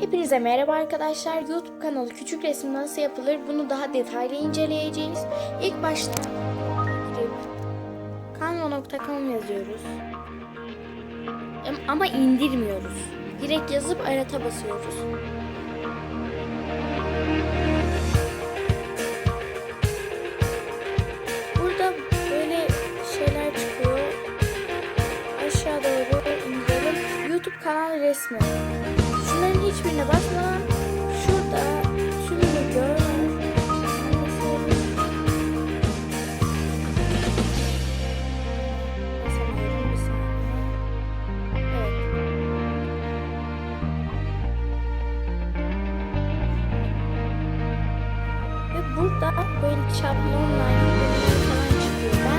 Hepinize merhaba arkadaşlar. YouTube kanalı Küçük Resim nasıl yapılır bunu daha detaylı inceleyeceğiz. İlk başta canva.com yazıyoruz. Am- Ama indirmiyoruz. Direkt yazıp arata basıyoruz. Burada böyle şeyler çıkıyor. Aşağı doğru. YouTube kanal resmi. Hiçbirine basmadan şurada şunu gör. Bir saniye. Evet. Ve burada böyle bölümler falan çıkıyor.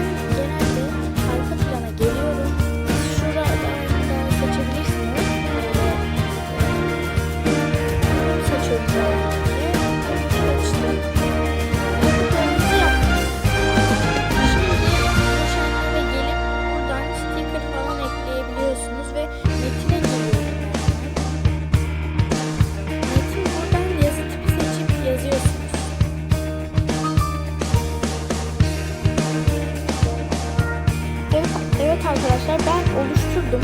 Evet, arkadaşlar ben oluşturdum.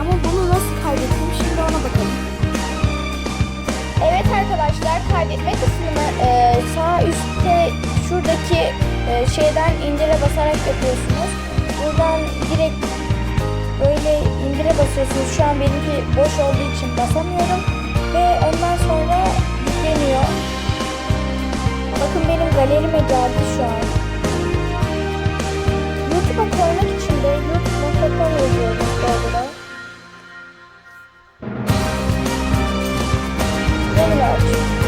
Ama bunu nasıl kaydettim şimdi ona bakalım. Evet arkadaşlar kaydetme kısmını e, sağ üstte şuradaki e, şeyden indire basarak yapıyorsunuz. Buradan direkt böyle indire basıyorsunuz. Şu an benimki boş olduğu için basamıyorum. Ve ondan sonra yükleniyor. Bakın benim galerime geldi Böyle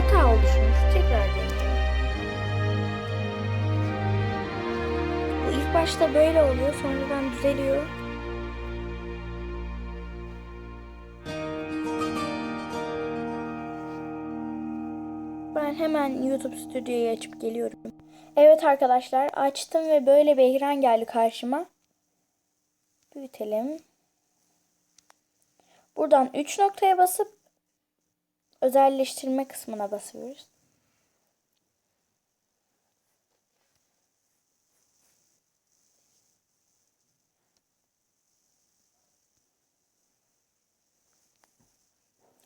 Hata oluşmuş. Tekrar deneyelim. Bu ilk başta böyle oluyor. Sonradan düzeliyor. Ben hemen YouTube stüdyoyu açıp geliyorum. Evet arkadaşlar açtım ve böyle bir ekran geldi karşıma. Büyütelim. Buradan 3 noktaya basıp özelleştirme kısmına basıyoruz.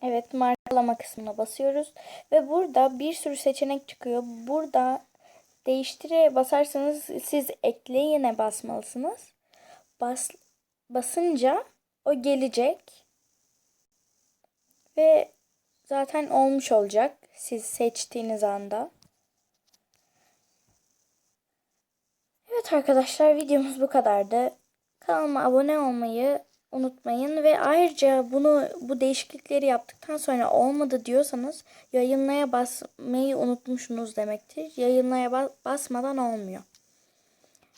Evet markalama kısmına basıyoruz ve burada bir sürü seçenek çıkıyor. Burada değiştire basarsanız siz ekleyene basmalısınız. Bas, basınca o gelecek ve zaten olmuş olacak siz seçtiğiniz anda. Evet arkadaşlar videomuz bu kadardı. Kanalıma abone olmayı unutmayın ve ayrıca bunu bu değişiklikleri yaptıktan sonra olmadı diyorsanız yayınlaya basmayı unutmuşsunuz demektir. Yayınlaya ba- basmadan olmuyor.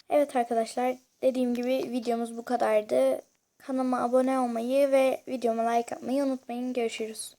Evet arkadaşlar dediğim gibi videomuz bu kadardı. Kanalıma abone olmayı ve videoma like atmayı unutmayın. Görüşürüz.